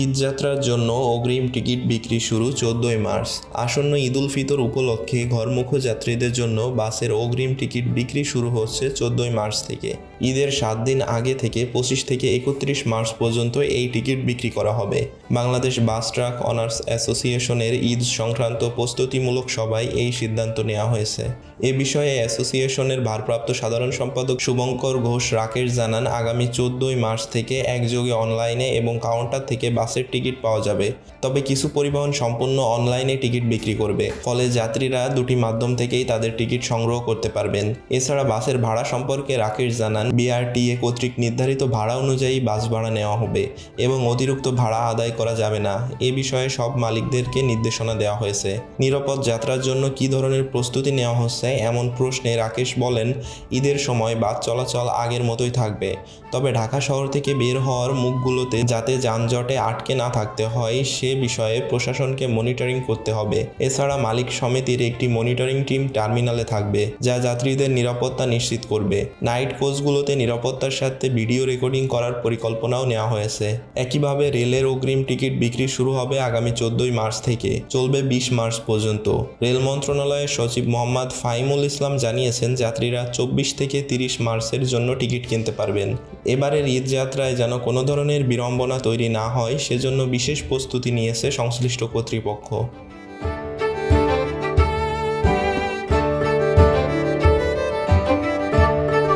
ঈদ যাত্রার জন্য অগ্রিম টিকিট বিক্রি শুরু চোদ্দই মার্চ। আসন্ন ঈদ উল ফিতর উপলক্ষে ঘরমুখ যাত্রীদের জন্য বাসের অগ্রিম টিকিট বিক্রি শুরু হচ্ছে চোদ্দই মার্চ থেকে। ঈদের সাত দিন আগে থেকে পঁচিশ থেকে একত্রিশ মার্চ পর্যন্ত এই টিকিট বিক্রি করা হবে। বাংলাদেশ বাস ট্রাক অনার্স অ্যাসোসিয়েশনের ঈদ সংক্রান্ত প্রস্তুতিমূলক সভায় এই সিদ্ধান্ত নেওয়া হয়েছে। এ বিষয়ে অ্যাসোসিয়েশনের ভারপ্রাপ্ত সাধারণ সম্পাদক শুভঙ্কর ঘোষ রাকেশ জানান, আগামী চোদ্দই মার্চ থেকে একযোগে অনলাইনে এবং কাউন্টার থেকে বাসের টিকিট পাওয়া যাবে। তবে কিছু পরিবহন সম্পূর্ণ অনলাইনে টিকিট বিক্রি করবে। ফলে যাত্রীরা দুটি মাধ্যম থেকেই তাদের টিকিট সংগ্রহ করতে পারবেন। এছাড়া বাসের ভাড়া সম্পর্কে রাকেশ জানান, বিআরটিএ কর্তৃক নির্ধারিত ভাড়া অনুযায়ী বাস ভাড়া নেওয়া হবে এবং অতিরিক্ত ভাড়া আদায় করা যাবে না। এ বিষয়ে সব মালিকদেরকে নির্দেশনা দেওয়া হয়েছে। নিরাপদ যাত্রার জন্য কী ধরনের প্রস্তুতি নেওয়া হচ্ছে এমন প্রশ্নে রাকেশ বলেন, ঈদের সময় বাস চলাচল আগের মতোই থাকবে। তবে ঢাকা শহর থেকে বের হওয়ার মুখগুলোতে যাতে যানজটে আটকে না থাকতে হয়, সে বিষয়ে প্রশাসনকে মনিটরিং করতে হবে। এছাড়া মালিক সমিতির একটি মনিটরিং টিম টার্মিনালে থাকবে, যা যাত্রীদের নিরাপত্তা নিশ্চিত করবে। নাইট কোচগুলোতে নিরাপত্তার সাথে ভিডিও রেকর্ডিং করার পরিকল্পনাও নেওয়া হয়েছে। একইভাবে রেলের অগ্রিম টিকিট বিক্রি শুরু হবে আগামী চোদ্দই মার্চ থেকে, চলবে বিশ মার্চ পর্যন্ত। রেল মন্ত্রণালয়ের সচিব মোহাম্মদ ফাইমুল ইসলাম জানিয়েছেন, যাত্রীরা চব্বিশ থেকে তিরিশ মার্চের জন্য টিকিট কিনতে পারবেন। এবারের ঈদ যাত্রায় যেন কোনো ধরনের বিড়ম্বনা তৈরি না হয় সেজন্য বিশেষ প্রস্তুতি নিয়েছে সংশ্লিষ্ট কর্তৃপক্ষ।